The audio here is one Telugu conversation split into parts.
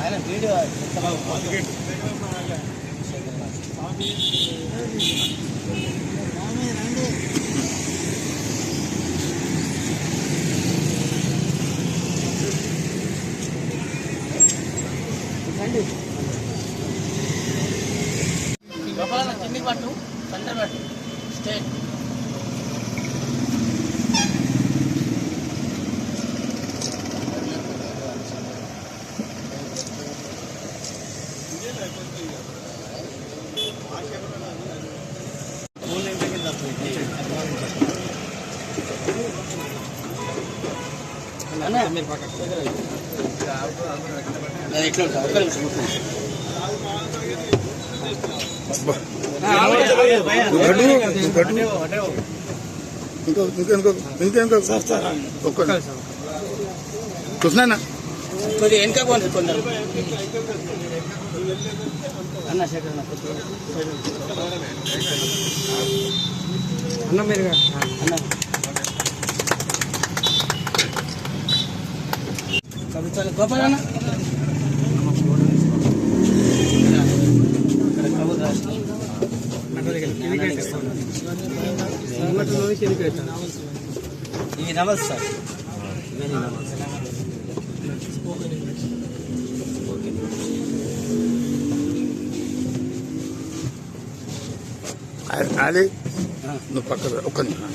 ఆయన వీడియో స్వామి రండి. సెంటర్ పట్టు స్టేట్ అన్న మీరు పక్కకు అది ఎట్లా ఉంటుంది ఒక్క నిమిషం ఒక్క నిమిషం ఇంకో ఇంకో ఇంకో ఇంకో సార్ ఒక్క కృష్ణ కొద్దిగా వెనక కొందరు కొందరు అన్న శేఖర్ అన్న మీరుగా అన్న కవితలు అన్న ఇక్కడ కబుర్ రాసి ఇది నమస్తే సార్ మెనీ నమస్తే అది నువ్వు పక్కన ఒక్క నిమిషం.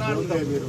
నా లోపల మీరు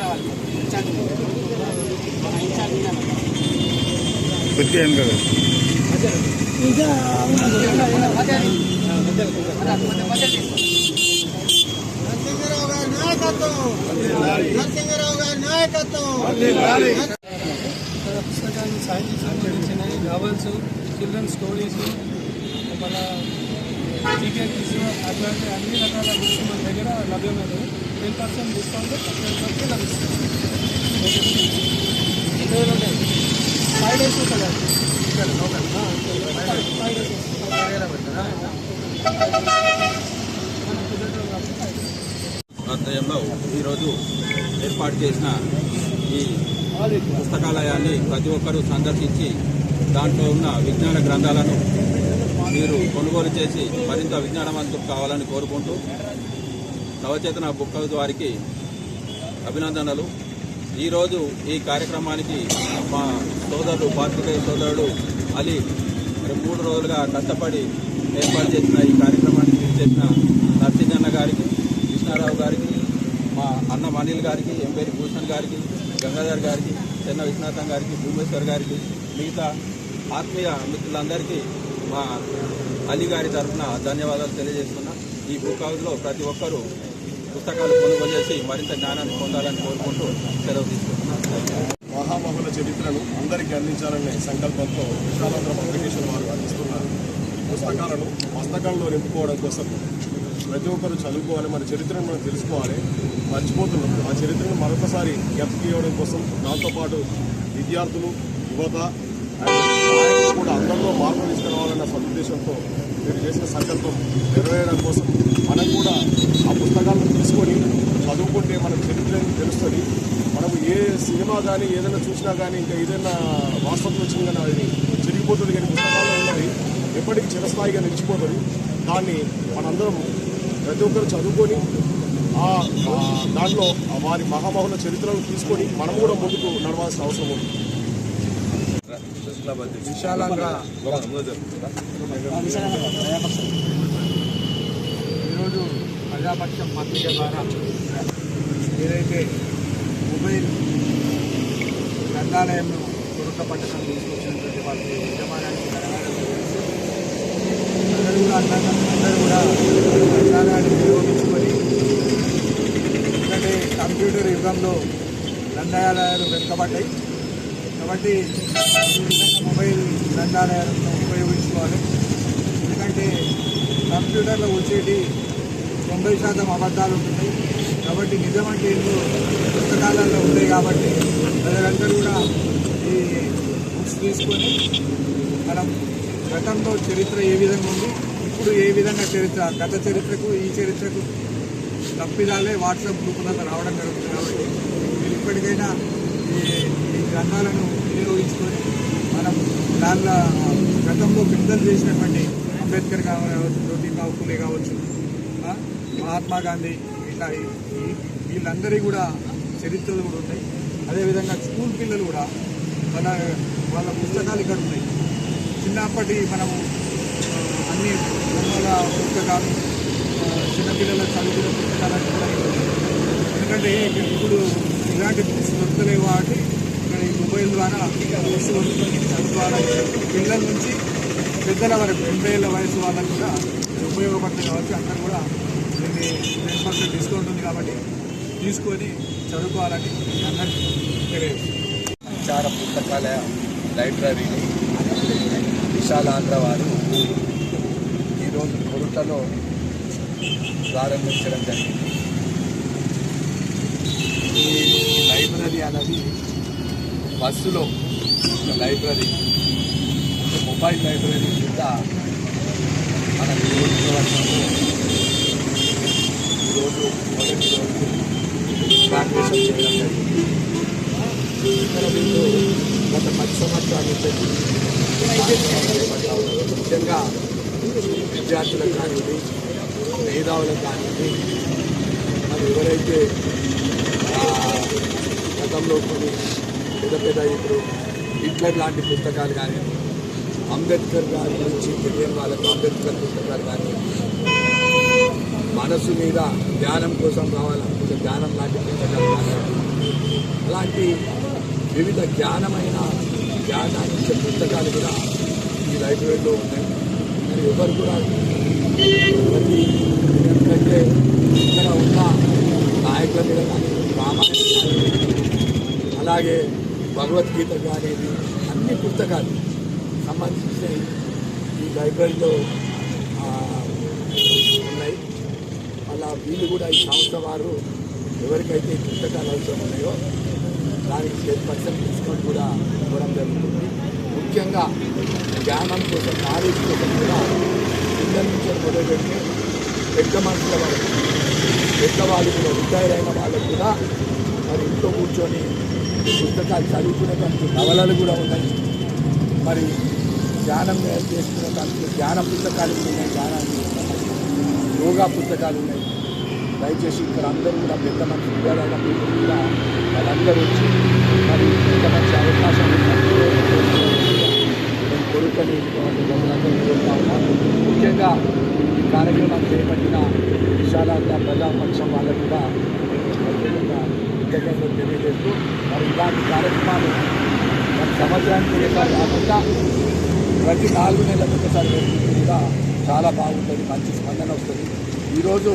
రావాలి ఇన్ఛార్జ్ మన ఇన్ఛార్జ్ ఉన్నాను. కొద్దిగా ఏం కదా పుస్తకాలు సాహిత్య సంబంధించినవి నావల్స్ చిల్డ్రన్ స్టోరీస్ మన టీకేటీస్ అట్లాంటి అన్ని రకాల బుక్స్ మన దగ్గర లభ్యమైనవి ten percent discount ten percent లభిస్తుంది ఎన్ని రోజులు ఉంటాయి ఫైవ్ డేస్ ఉంటుంది ఫైవ్ డేస్ ఆధ్వర్యంలో ఈరోజు ఏర్పాటు చేసిన ఈ పుస్తకాలయాన్ని ప్రతి ఒక్కరూ సందర్శించి దాంట్లో ఉన్న విజ్ఞాన గ్రంథాలను మీరు కొనుగోలు చేసి మరింత విజ్ఞానవంతులు కావాలని కోరుకుంటూ నవచేతన బుక్ హౌస్ వారికి అభినందనలు. ఈరోజు ఈ కార్యక్రమానికి మా సోదరుడు పాత్రికేయ సోదరుడు అలీ మరి మూడు రోజులుగా కష్టపడి ఏర్పాటు చేసిన ఈ కార్యక్రమానికి చేసిన నరసింహన్న గారికి కృష్ణారావు గారికి మా అన్న మనీల్ గారికి ఎంపేరి భూషణ్ గారికి గంగాధర్ గారికి చెన్న విశ్వనాథం గారికి భూమేశ్వర్ గారికి మిగతా ఆత్మీయ మిత్రులందరికీ మా అలీ గారి తరఫున ధన్యవాదాలు తెలియజేస్తున్నా. ఈ బుక్ హౌస్లో ప్రతి ఒక్కరూ పుస్తకాలు కొనుగోలు చేసి మరింత జ్ఞానాన్ని పొందాలని కోరుకుంటూ సెలవు తీసుకుంటున్నాను మహామహుల చరిత్రను అందరికీ అందించాలనే సంకల్పంతో విశాలాంధ్ర పబ్లికేషన్ వారు అందిస్తున్నారు. పుస్తకాలను పుస్తకంలో నింపుకోవడం కోసం ప్రతి ఒక్కరు చదువుకోవాలి. మన చరిత్రను మనం తెలుసుకోవాలి. మర్చిపోతున్నాం. ఆ చరిత్రను మరొకసారి జ్ఞప్తి ఇవ్వడం కోసం దాంతోపాటు విద్యార్థులు యువత కూడా అందరిలో మార్పు తీసుకురావాలన్న సదుద్దేశంతో మీరు చేసిన సంకల్పం నెరవేరడం కోసం మనం కూడా ఆ పుస్తకాలను తీసుకొని చదువుకుంటే మన చరిత్ర తెలుస్తుంది. మనము ఏ సినిమా కానీ ఏదైనా చూసినా కానీ ఇంకా ఏదైనా వాస్తవం వచ్చింది కానీ అది జరిగిపోతుంది కానీ పుస్తకాల్లో ఉన్నది ఎప్పటికీ చిరస్థాయిగా నిలిచిపోతుంది. దాన్ని మనందరం ప్రతి ఒక్కరు చదువుకొని ఆ దాంట్లో వారి మహామహుల చరిత్రను తీసుకొని మనం కూడా ముందుకు నడవాల్సిన అవసరం ఉంది. విశాలంగా ఈరోజు ప్రజాపక్షం పత్రిక ద్వారా ఏదైతే మొబైల్ గ్రంథాలయంను కొరత పట్టణం తీసుకొచ్చినటువంటి వాళ్ళకి యజమానానికి అందరూ కూడా అందరూ కూడా గ్రంథాలయాన్ని వినియోగించుకొని ఎందుకంటే కంప్యూటర్ యుగంలో గ్రంథాలయాలు వెనుకబడ్డాయి కాబట్టి మొబైల్ గ్రంథాలయాలను ఉపయోగించుకోవాలి ఎందుకంటే కంప్యూటర్లో వచ్చేటి తొంభై శాతం అబద్ధాలు ఉంటున్నాయి కాబట్టి నిజమంటే ఏంటో పుస్తకాలలో ఉంటాయి కాబట్టి ప్రజలందరూ కూడా ఈ బుక్స్ తీసుకొని మనం గతంలో చరిత్ర ఏ విధంగా ఉంది? ఇప్పుడు ఏ విధంగా చరిత్ర గత చరిత్రకు ఈ చరిత్రకు తప్పిదాలే వాట్సాప్ గ్రూపులలో రావడం జరుగుతుంది కాబట్టి మీరు ఇప్పటికైనా ఈ ఈ గ్రంథాలను వినియోగించుకొని మనం దానిలో గతంలో పెద్దలు చేసినటువంటి అంబేద్కర్ కావచ్చు జ్యోతిరావు ఫులే కావచ్చు మహాత్మా గాంధీ ఇట్లా ఈ- వీళ్ళందరికీ కూడా చరిత్రలు కూడా ఉన్నాయి. అదేవిధంగా స్కూల్ పిల్లలు కూడా వాళ్ళ వాళ్ళ పుస్తకాలు ఇక్కడ ఉన్నాయి. చిన్నప్పటి మనము అన్ని బొమ్మల పుస్తకాలు చిన్నపిల్లల చదువుకునే పుస్తకాలన్నీ కూడా ఎందుకంటే ఇప్పుడు ఇలాంటి బుక్స్ దొరకలేవు కాబట్టి ఇక్కడ ఈ మొబైల్ ద్వారా బుక్స్ కొనుక్కొని పిల్లల నుంచి పెద్దల వరకు ఎనభై ఏళ్ళ వయసు వాళ్ళకు కూడా ఇది ఉపయోగపడుతుంది కాబట్టి అందరూ కూడా దీన్ని టెన్ పర్సెంట్ డిస్కౌంట్ ఉంది కాబట్టి తీసుకొని చదువుకోవాలని అందరికీ తెలియదు చాలా పుస్తకాలయ లైబ్రరీని విశాలాంధ్ర వారు ఈరోజు కొరుటలో ప్రారంభించడం జరిగింది. ఈ లైబ్రరీ అనేది బస్సులో ఒక లైబ్రరీ మొబైల్ లైబ్రరీ కింద మన నియోజకవర్గంలో ఈరోజు మొదటి రోజు ప్రాక్టీషన్ చేయడం జరిగింది. ఇక్కడ వీళ్ళు గత పది సంవత్సరాల నుంచి ఉన్నారు. ముఖ్యంగా విద్యార్థులకు కానివ్వండి మేధావులకు కానివ్వండి మరి ఎవరైతే గతంలో కొన్ని పెద్ద పెద్ద ఇప్పుడు హిట్లర్ లాంటి పుస్తకాలు కానీ అంబేద్కర్ గారి గురించి తెలియని వాళ్ళకు అంబేద్కర్ పుస్తకాలు కానీ మనసు మీద ధ్యానం కోసం రావాలనుకుంటే ధ్యానం లాంటి పుస్తకాలు కానీ అలాంటి వివిధ జ్ఞానమైన జ్ఞానాన్ని ఇచ్చే పుస్తకాలు కూడా ఈ లైబ్రరీలో ఉన్నాయి. మరి ఎవరు కూడా ప్రతి ఎందుకంటే ఇక్కడ ఉన్న నాయకుల మీద కానీ రామాయణం అలాగే భగవద్గీత కానీ అన్ని పుస్తకాలు సంబంధించిన ఈ లైబ్రరీలో ఉన్నాయి. అలా వీళ్ళు కూడా ఈ సంస్థ వారు ఎవరికైతే ఈ పుస్తకాలు అవసరం ఉన్నాయో దానికి టెన్ పర్సెంట్ డిస్కౌంట్ కూడా ఇవ్వడం జరుగుతుంది. ముఖ్యంగా జ్ఞానం కోసం నాలెడ్జ్ కోసం కూడా పిల్లల నుంచి మొదలుపెట్టి పెద్ద మనుషుల వరకు పెద్దవాళ్ళు కూడా రిటైర్ అయిన వాళ్ళకు కూడా మరి ఇంట్లో కూర్చొని పుస్తకాలు చదువుకునేటువంటి నవలలు కూడా ఉన్నాయి. మరి ధ్యానం చేసుకునేటువంటి ధ్యాన పుస్తకాలు కూడా ఉన్నాయి. ధ్యానాన్ని యోగా పుస్తకాలు ఉన్నాయి. దయచేసి ఇక్కడ అందరూ కూడా పెద్ద మంచి విద్యాలయాల పిల్లలు కూడా వాళ్ళందరూ వచ్చి మరి పెద్ద మంచి అవకాశం నేను కొడుకని ముఖ్యంగా ఈ కార్యక్రమం చేపట్టిన విశాలాంత ప్రజాపక్షం వాళ్ళకు కూడా నేను కృతజ్ఞతలు తెలియజేస్తూ మరి ఇలాంటి కార్యక్రమాలు మరి సంవత్సరానికి ఒకసారి కాకుండా ప్రతి నాలుగు నెలలకు ఒకసారి కూడా చాలా బాగుంటుంది మంచి స్పందన వస్తుంది. ఈరోజు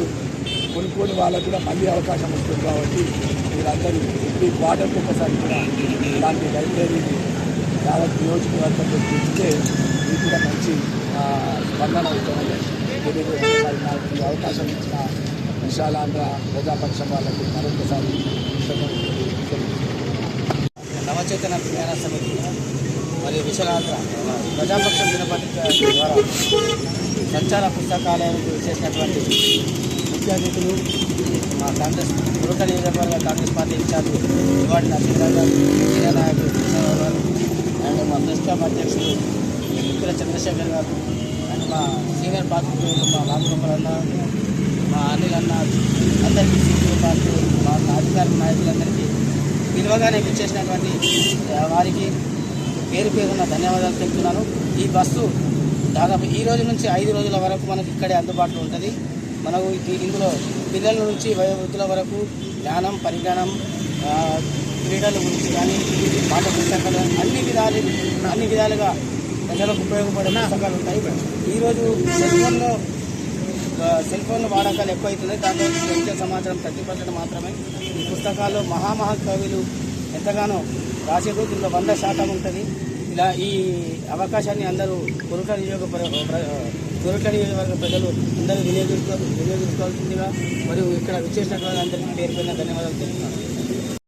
కొన్ని కొన్ని వాళ్ళకు కూడా మళ్ళీ అవకాశం వస్తుంది కాబట్టి మీరందరూ ప్రతి క్వార్టర్కి ఒకసారి కూడా ఇలాంటి లైబ్రరీని యావత్ నియోజకవర్గంలో చూస్తే మీకు కూడా మంచి స్పందన అవుతుందని నాకు ఈ అవకాశం ఇచ్చిన విశాలాంధ్ర ప్రజాపక్షం వాళ్ళకి మరొకసారి నవచేతన ప్రయాణ సమితి మరియు విశాలాంధ్ర ప్రజాపక్షం దినపత్రిక ద్వారా సంచార పుస్తకాలయానికి చేసినటువంటి ముఖ్య మా కాంగ్రెస్ మురుక నియోజకవర్గ కాంగ్రెస్ పార్టీ ఇన్ఛార్జ్ ఇవాటి నరసింహరావు గారు సీనియర్ నాయకులు గారు అండ్ మా ప్రెస్ క్లబ్ అధ్యక్షులు ముక్కుల చంద్రశేఖర్ గారు అండ్ మా సీనియర్ పాత్రికేయులు మా రామగోపాల్ అన్న మా అనిల్ అన్న అందరికీ సీనియర్ పార్టీ మా అధికారుల నాయకులందరికీ విలువగానే విచ్చేసినటువంటి వారికి పేరు పేరున్న ధన్యవాదాలు తెలుపుతున్నాను. ఈ బస్సు దాదాపు ఈ రోజు నుంచి ఐదు రోజుల వరకు మనకి ఇక్కడే అందుబాటులో ఉంటుంది. మనకు ఇది- ఇందులో పిల్లల నుంచి వయోవృద్ధుల వరకు జ్ఞానం పరిజ్ఞానం క్రీడల గురించి కానీ పాఠ పుస్తకాలు అన్ని విధాలు అన్ని విధాలుగా ప్రజలకు ఉపయోగపడే పుస్తకాలు ఉంటాయి. ఈరోజు సెల్ ఫోన్లో సెల్ ఫోన్ వాడకాలు ఎక్కువైతున్నాయి. దాంట్లో విద్య సమాచారం ప్రతిపక్షణ మాత్రమే. ఈ పుస్తకాల్లో మహామహా కవులు ఎంతగానో రాసేది దీంట్లో వంద శాతం ఉంటుంది. ఇలా ఈ అవకాశాన్ని అందరూ కురుట నియోజక కురుట నియోజకవర్గ ప్రజలు అందరూ వినియోగించుకో వినియోగించుకోవాల్సిందిగా మరియు ఇక్కడ విచ్చేసినటువంటి అందరికీ పేరు పైన ధన్యవాదాలు తెలుపుతున్నాను.